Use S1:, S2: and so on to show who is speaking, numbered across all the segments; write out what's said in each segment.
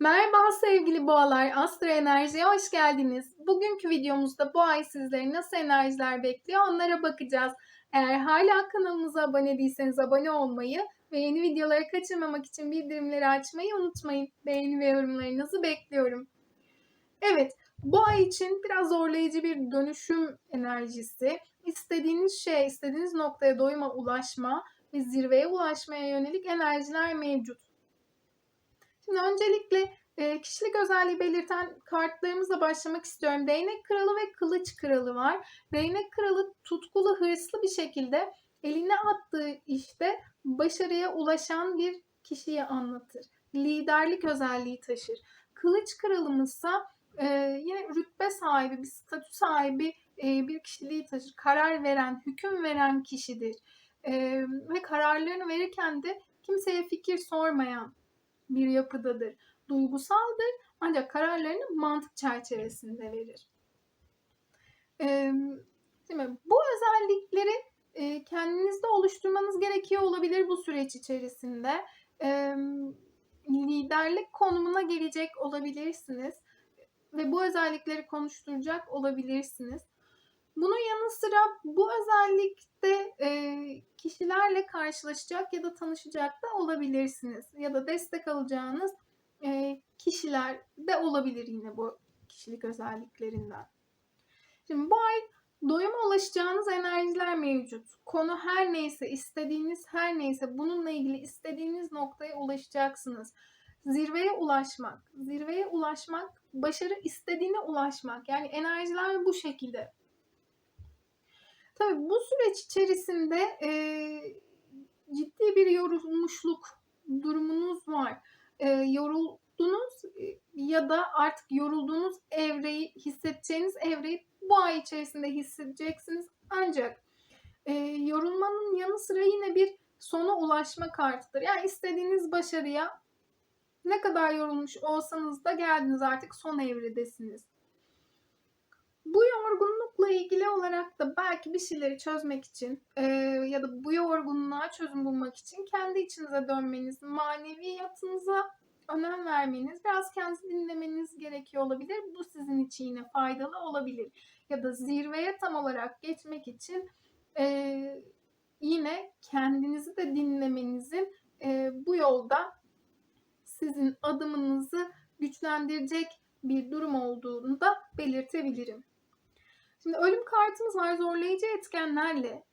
S1: Merhaba sevgili boğalar, Astro Enerji'ye hoş geldiniz. Bugünkü videomuzda bu ay sizleri nasıl enerjiler bekliyor onlara bakacağız. Eğer hala kanalımıza abone değilseniz abone olmayı ve yeni videoları kaçırmamak için bildirimleri açmayı unutmayın. Beğeni ve yorumlarınızı bekliyorum. Evet, bu ay için biraz zorlayıcı bir dönüşüm enerjisi. İstediğiniz şey, istediğiniz noktaya doyuma ulaşma ve zirveye ulaşmaya yönelik enerjiler mevcut. Şimdi öncelikle kişilik özelliği belirten kartlarımızla başlamak istiyorum. Değnek kralı ve kılıç kralı var. Değnek kralı tutkulu, hırslı bir şekilde eline attığı işte başarıya ulaşan bir kişiyi anlatır. Liderlik özelliği taşır. Kılıç kralımızsa e, yine rütbe sahibi, bir statü sahibi e, bir kişiliği taşır. Karar veren, hüküm veren kişidir. E, ve kararlarını verirken de kimseye fikir sormayan bir yapıdadır. Duygusaldır ancak kararlarını mantık çerçevesinde verir. Ee, bu özellikleri e, kendinizde oluşturmanız gerekiyor olabilir bu süreç içerisinde. Ee, liderlik konumuna gelecek olabilirsiniz ve bu özellikleri konuşturacak olabilirsiniz. Bunun yanı sıra bu özellikte e, kişilerle karşılaşacak ya da tanışacak da olabilirsiniz. Ya da destek alacağınız e, kişiler de olabilir yine bu kişilik özelliklerinden. Şimdi bu ay doyuma ulaşacağınız enerjiler mevcut. Konu her neyse, istediğiniz her neyse bununla ilgili istediğiniz noktaya ulaşacaksınız. Zirveye ulaşmak, zirveye ulaşmak, başarı istediğine ulaşmak. Yani enerjiler bu şekilde. Tabii bu süreç içerisinde e, ciddi bir yorulmuşluk durumunuz var. E, yoruldunuz ya da artık yorulduğunuz evreyi hissedeceğiniz evreyi bu ay içerisinde hissedeceksiniz. Ancak e, yorulmanın yanı sıra yine bir sona ulaşma kartıdır. Yani istediğiniz başarıya ne kadar yorulmuş olsanız da geldiniz artık son evredesiniz. Bu yorgunlukla ilgili olarak da belki bir şeyleri çözmek için e, ya da bu yorgunluğa çözüm bulmak için kendi içinize dönmeniz, maneviyatınıza önem vermeniz, biraz kendinizi dinlemeniz gerekiyor olabilir. Bu sizin için yine faydalı olabilir. Ya da zirveye tam olarak geçmek için e, yine kendinizi de dinlemenizin e, bu yolda sizin adımınızı güçlendirecek bir durum olduğunu da belirtebilirim. Şimdi ölüm kartımız var zorlayıcı etkenlerle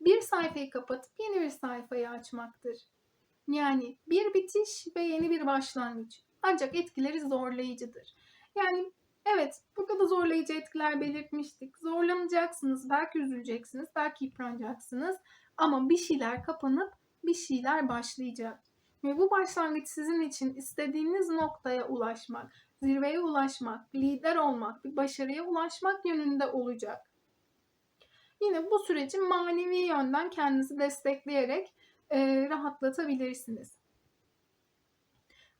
S1: bir sayfayı kapatıp yeni bir sayfayı açmaktır. Yani bir bitiş ve yeni bir başlangıç. Ancak etkileri zorlayıcıdır. Yani evet burada da zorlayıcı etkiler belirtmiştik. Zorlanacaksınız, belki üzüleceksiniz, belki yıpranacaksınız. Ama bir şeyler kapanıp bir şeyler başlayacak. Ve bu başlangıç sizin için istediğiniz noktaya ulaşmak, zirveye ulaşmak, lider olmak, bir başarıya ulaşmak yönünde olacak. Yine bu süreci manevi yönden kendinizi destekleyerek e, rahatlatabilirsiniz.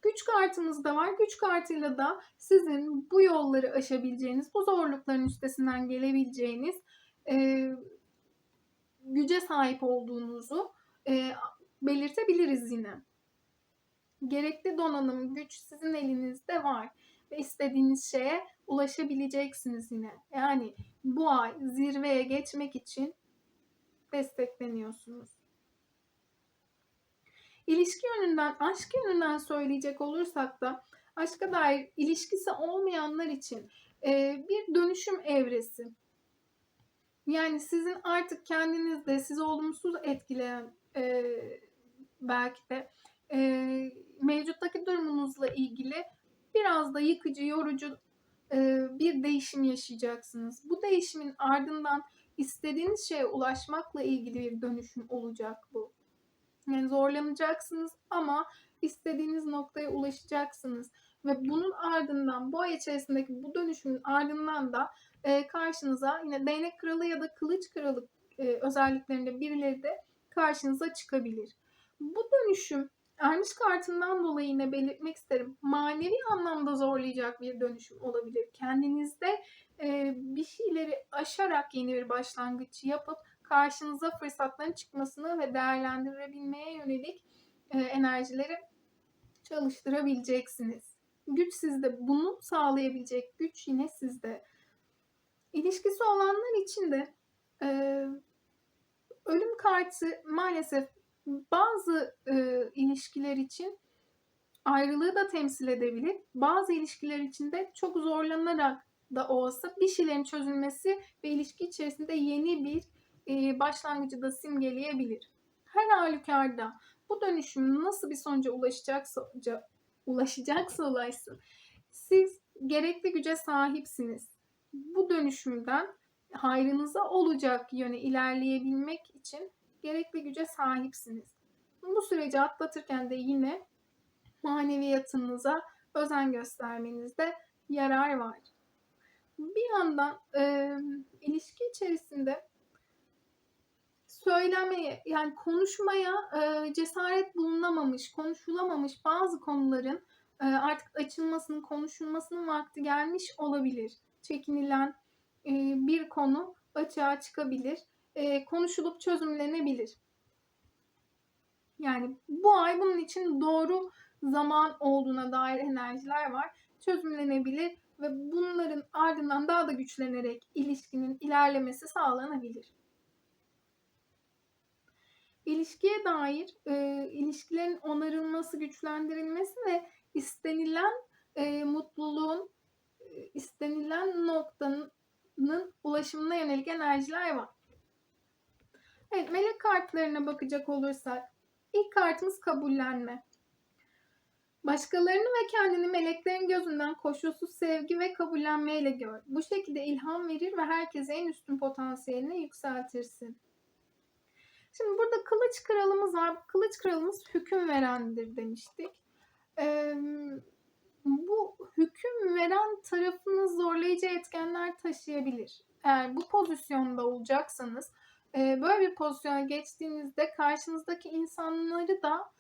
S1: Güç kartımız da var. Güç kartıyla da sizin bu yolları aşabileceğiniz, bu zorlukların üstesinden gelebileceğiniz e, güce sahip olduğunuzu e, belirtebiliriz yine. Gerekli donanım, güç sizin elinizde var ve istediğiniz şeye ulaşabileceksiniz yine. Yani bu ay zirveye geçmek için destekleniyorsunuz. İlişki yönünden, aşk yönünden söyleyecek olursak da aşka dair ilişkisi olmayanlar için e, bir dönüşüm evresi. Yani sizin artık kendinizde sizi olumsuz etkileyen e, belki de e, mevcuttaki durumunuzla ilgili biraz da yıkıcı, yorucu e, bir değişim yaşayacaksınız. Bu değişimin ardından istediğiniz şeye ulaşmakla ilgili bir dönüşüm olacak bu. Yani zorlanacaksınız ama istediğiniz noktaya ulaşacaksınız. Ve bunun ardından bu ay içerisindeki bu dönüşümün ardından da e, karşınıza yine değnek kralı ya da kılıç kralı e, özelliklerinde birileri de karşınıza çıkabilir. Bu dönüşüm Ermiş kartından dolayı yine belirtmek isterim. Manevi anlamda zorlayacak bir dönüşüm olabilir. Kendinizde e, bir şeyleri aşarak yeni bir başlangıç yapıp karşınıza fırsatların çıkmasını ve değerlendirebilmeye yönelik e, enerjileri çalıştırabileceksiniz. Güç sizde. Bunu sağlayabilecek güç yine sizde. İlişkisi olanlar için de e, ölüm kartı maalesef bazı e, ilişkiler için ayrılığı da temsil edebilir. Bazı ilişkiler için de çok zorlanarak da olsa bir şeylerin çözülmesi ve ilişki içerisinde yeni bir e, başlangıcı da simgeleyebilir. Her halükarda bu dönüşüm nasıl bir sonuca ulaşacaksa ulaşacaksa ulaşsın. Siz gerekli güce sahipsiniz. Bu dönüşümden hayrınıza olacak yöne ilerleyebilmek için gerekli güce sahipsiniz. Bu süreci atlatırken de yine maneviyatınıza özen göstermenizde yarar var. Bir yandan e, ilişki içerisinde söylemeye yani konuşmaya e, cesaret bulunamamış, konuşulamamış bazı konuların e, artık açılmasının, konuşulmasının vakti gelmiş olabilir. Çekinilen e, bir konu açığa çıkabilir, e, konuşulup çözümlenebilir. Yani bu ay bunun için doğru zaman olduğuna dair enerjiler var. Çözümlenebilir ve bunların ardından daha da güçlenerek ilişkinin ilerlemesi sağlanabilir. İlişkiye dair e, ilişkilerin onarılması, güçlendirilmesi ve istenilen e, mutluluğun, e, istenilen noktanın ulaşımına yönelik enerjiler var. Evet, melek kartlarına bakacak olursak ilk kartımız kabullenme. Başkalarını ve kendini meleklerin gözünden koşulsuz sevgi ve kabullenmeyle gör. Bu şekilde ilham verir ve herkese en üstün potansiyeline yükseltirsin. Şimdi burada kılıç kralımız var. Kılıç kralımız hüküm verendir demiştik. Ee, bu hüküm veren tarafınız zorlayıcı etkenler taşıyabilir. Eğer bu pozisyonda olacaksanız böyle bir pozisyona geçtiğinizde karşınızdaki insanları da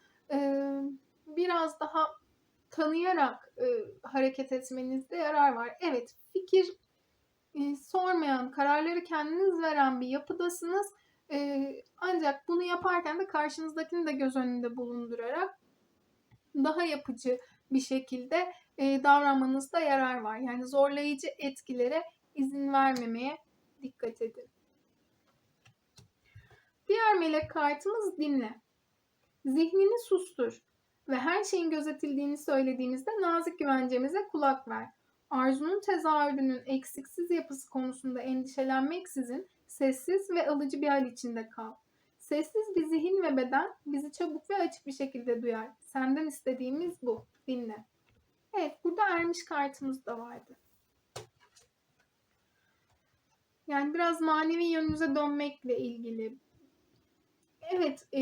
S1: biraz daha tanıyarak hareket etmenizde yarar var. Evet fikir sormayan, kararları kendiniz veren bir yapıdasınız. Ancak bunu yaparken de karşınızdakini de göz önünde bulundurarak daha yapıcı bir şekilde davranmanızda yarar var. Yani zorlayıcı etkilere izin vermemeye dikkat edin. Diğer melek kartımız dinle. Zihnini sustur ve her şeyin gözetildiğini söylediğimizde nazik güvencemize kulak ver. Arzunun tezahürünün eksiksiz yapısı konusunda endişelenmeksizin sessiz ve alıcı bir hal içinde kal. Sessiz bir zihin ve beden bizi çabuk ve açık bir şekilde duyar. Senden istediğimiz bu. Dinle. Evet, burada ermiş kartımız da vardı. Yani biraz manevi yönünüze dönmekle ilgili. Evet, e,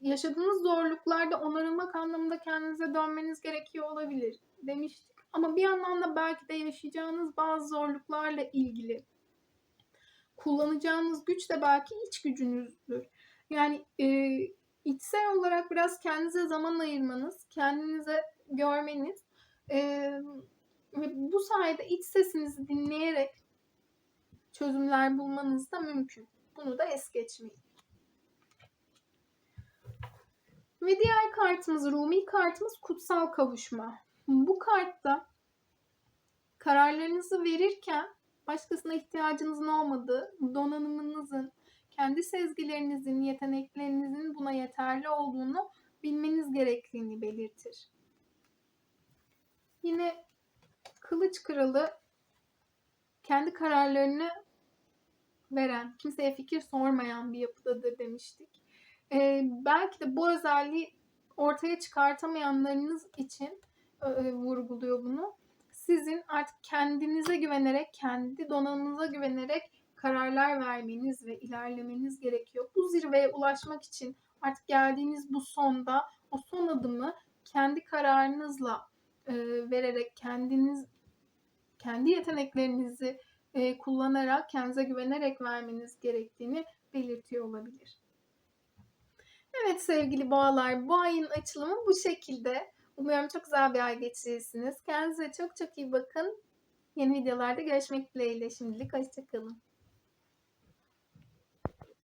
S1: yaşadığınız zorluklarda onarılmak anlamında kendinize dönmeniz gerekiyor olabilir demiştik. Ama bir yandan da belki de yaşayacağınız bazı zorluklarla ilgili kullanacağınız güç de belki iç gücünüzdür. Yani e, içsel olarak biraz kendinize zaman ayırmanız, kendinize görmeniz e, ve bu sayede iç sesinizi dinleyerek çözümler bulmanız da mümkün. Bunu da es geçmeyin. Ve diğer kartımız, Rumi kartımız kutsal kavuşma. Bu kartta kararlarınızı verirken başkasına ihtiyacınızın olmadığı, donanımınızın, kendi sezgilerinizin, yeteneklerinizin buna yeterli olduğunu bilmeniz gerektiğini belirtir. Yine kılıç kralı kendi kararlarını veren, kimseye fikir sormayan bir yapıdadır demiştik. Ee, belki de bu özelliği ortaya çıkartamayanlarınız için e, e, vurguluyor bunu. Sizin artık kendinize güvenerek, kendi donanımınıza güvenerek kararlar vermeniz ve ilerlemeniz gerekiyor. Bu zirveye ulaşmak için artık geldiğiniz bu sonda o son adımı kendi kararınızla e, vererek kendiniz kendi yeteneklerinizi e, kullanarak kendinize güvenerek vermeniz gerektiğini belirtiyor olabilir. Evet sevgili boğalar bu ayın açılımı bu şekilde. Umuyorum çok güzel bir ay geçirirsiniz. Kendinize çok çok iyi bakın. Yeni videolarda görüşmek dileğiyle şimdilik hoşçakalın.